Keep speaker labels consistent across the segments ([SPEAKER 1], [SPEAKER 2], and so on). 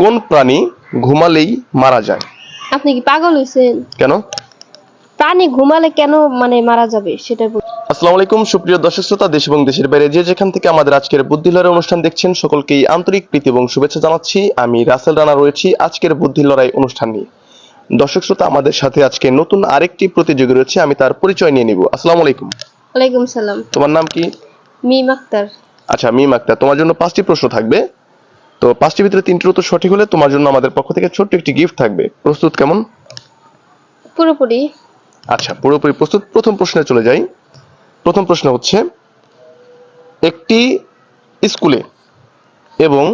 [SPEAKER 1] কোন প্রাণী ঘুমালেই মারা যায়?
[SPEAKER 2] আপনি কি পাগল হয়েছেন
[SPEAKER 1] কেন?
[SPEAKER 2] প্রাণী ঘুমালে কেন মানে মারা যাবে? সেটা
[SPEAKER 1] আসসালামু আলাইকুম সুপ্রিয় দর্শক শ্রোতা দেশ এবং দেশের বাইরে যে যেখান থেকে আমাদের আজকের বুদ্ধি লড়াই অনুষ্ঠান দেখছেন সকলকেই আন্তরিক প্রীতি এবং শুভেচ্ছা জানাচ্ছি। আমি রাসেল রানা রয়েছি আজকের বুদ্ধি লড়াই অনুষ্ঠান নিয়ে। দর্শক শ্রোতা আমাদের সাথে আজকে নতুন আরেকটি প্রতিযোগী রয়েছে আমি তার পরিচয় নিয়ে নিব। আসসালামু আলাইকুম।
[SPEAKER 2] ওয়ালাইকুম সালাম।
[SPEAKER 1] তোমার নাম কি?
[SPEAKER 2] মিম আক্তার।
[SPEAKER 1] আচ্ছা মিম আক্তার তোমার জন্য পাঁচটি প্রশ্ন থাকবে। তো পাঁচটির ভিতরে তিনটির উত্তর সঠিক হলে তোমার জন্য আমাদের পক্ষ থেকে ছোট্ট একটি গিফট থাকবে। প্রস্তুত কেমন?
[SPEAKER 2] পুরোপুরি।
[SPEAKER 1] আচ্ছা পুরোপুরি প্রস্তুত। প্রথম প্রশ্নে চলে যাই। প্রথম প্রশ্ন হচ্ছে একটি স্কুলে এবং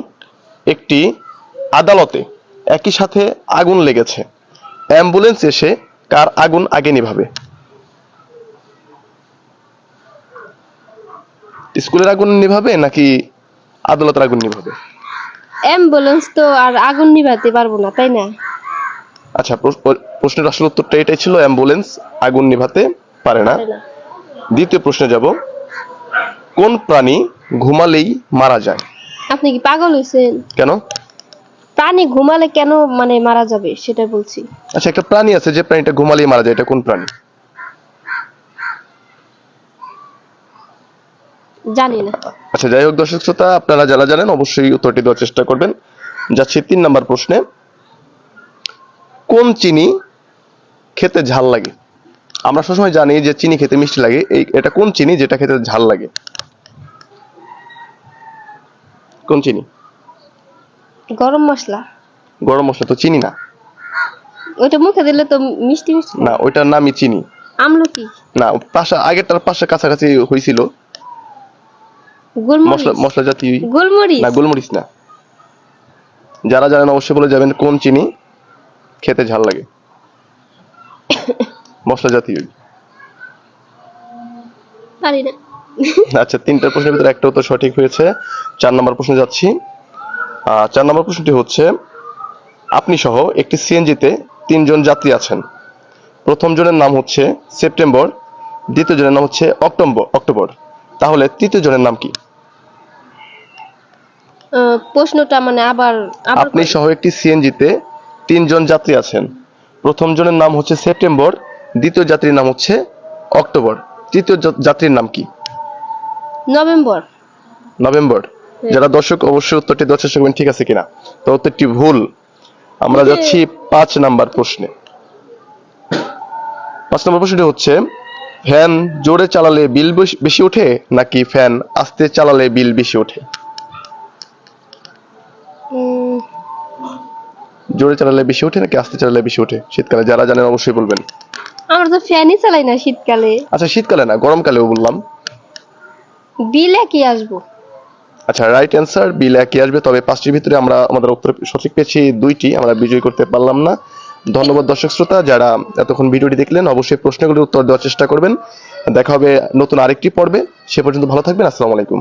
[SPEAKER 1] একটি আদালতে একই সাথে আগুন লেগেছে। অ্যাম্বুলেন্স এসে কার আগুন আগে নিভাবে? স্কুলের আগুন নিভাবে নাকি আদালতের আগুন নিভাবে?
[SPEAKER 2] অ্যাম্বুলেন্স তো আর আগুন নিভাতে পারব না তাই না?
[SPEAKER 1] আচ্ছা প্রশ্নের আসল উত্তরটা এটাই ছিল অ্যাম্বুলেন্স আগুন নিভাতে পারে না। দ্বিতীয় প্রশ্নে যাব কোন প্রাণী ঘুমালেই মারা যায়?
[SPEAKER 2] আপনি কি পাগল হয়েছেন
[SPEAKER 1] কেন?
[SPEAKER 2] প্রাণী ঘুমালে কেন মানে মারা যাবে সেটা বলছি।
[SPEAKER 1] আচ্ছা একটা প্রাণী আছে যে প্রাণীটা ঘুমালেই মারা যায় এটা কোন প্রাণী?
[SPEAKER 2] জানি না।
[SPEAKER 1] আচ্ছা যাই হোক দর্শক শ্রোতা আপনারা যারা জানেন অবশ্যই উত্তরটি দেওয়ার চেষ্টা করবেন। যাচ্ছি তিন নাম্বার প্রশ্নে। কোন চিনি খেতে ঝাল লাগে? আমরা সবসময় জানি যে চিনি খেতে মিষ্টি লাগে। এই এটা কোন চিনি যেটা খেতে ঝাল লাগে? কোন চিনি?
[SPEAKER 2] গরম মশলা।
[SPEAKER 1] গরম মশলা তো চিনি না।
[SPEAKER 2] ওইটা মুখে দিলে তো মিষ্টি মিষ্টি।
[SPEAKER 1] না ওইটার নামই চিনি।
[SPEAKER 2] আমলকি।
[SPEAKER 1] না পাশা আগেরটার পাশে কাছাকাছি হয়েছিল মশলা মশলা জাতীয়
[SPEAKER 2] গোলমরিচ?
[SPEAKER 1] না গোলমরিচ না। যারা জানেন অবশ্যই বলে যাবেন কোন চিনি খেতে ঝাল লাগে। মশলা জাতীয়
[SPEAKER 2] পারি না।
[SPEAKER 1] আচ্ছা তিনটা প্রশ্নের ভিতরে একটা উত্তর সঠিক হয়েছে। চার নম্বর প্রশ্নে যাচ্ছি। চার নম্বর প্রশ্নটি হচ্ছে আপনি সহ একটি সিএনজিতে তিনজন যাত্রী আছেন। প্রথম জনের নাম হচ্ছে সেপ্টেম্বর দ্বিতীয় জনের নাম হচ্ছে অক্টোবর অক্টোবর। তাহলে তৃতীয় জনের নাম কি?
[SPEAKER 2] প্রশ্নটা মানে আবার
[SPEAKER 1] আপনি সহ একটি সিএনজিতে তিনজন যাত্রী আছেন। প্রথম জনের নাম হচ্ছে সেপ্টেম্বর দ্বিতীয় যাত্রীর নাম হচ্ছে অক্টোবর। তৃতীয় যাত্রীর নাম কি?
[SPEAKER 2] নভেম্বর।
[SPEAKER 1] নভেম্বর। যারা দর্শক অবশ্যই উত্তরটি চেষ্টা করবেন ঠিক আছে কিনা? তো উত্তরটি ভুল। আমরা যাচ্ছি পাঁচ নাম্বার প্রশ্নে। পাঁচ নম্বর প্রশ্নটি হচ্ছে ফ্যান জোরে চালালে বিল বেশি ওঠে নাকি ফ্যান আস্তে চালালে বিল বেশি ওঠে? জোরে চালালে বেশি ওঠে নাকি আস্তে চালালে বেশি ওঠে? শীতকালে যারা জানেন অবশ্যই বলবেন।
[SPEAKER 2] আমরা তো ফ্যানই চালাই না শীতকালে।
[SPEAKER 1] আচ্ছা শীতকালে না গরমকালেও বললাম।
[SPEAKER 2] বিলে কি আসব।
[SPEAKER 1] আচ্ছা রাইট অ্যান্সার বিল একই আসবে। তবে পাঁচটির ভিতরে আমরা আমাদের উত্তর সঠিক পেয়েছি দুইটি আমরা বিজয় করতে পারলাম না। ধন্যবাদ দর্শক শ্রোতা যারা এতক্ষণ ভিডিওটি দেখলেন অবশ্যই প্রশ্নগুলির উত্তর দেওয়ার চেষ্টা করবেন। দেখা হবে নতুন আরেকটি পর্বে। সে পর্যন্ত ভালো থাকবেন আসসালামু আলাইকুম।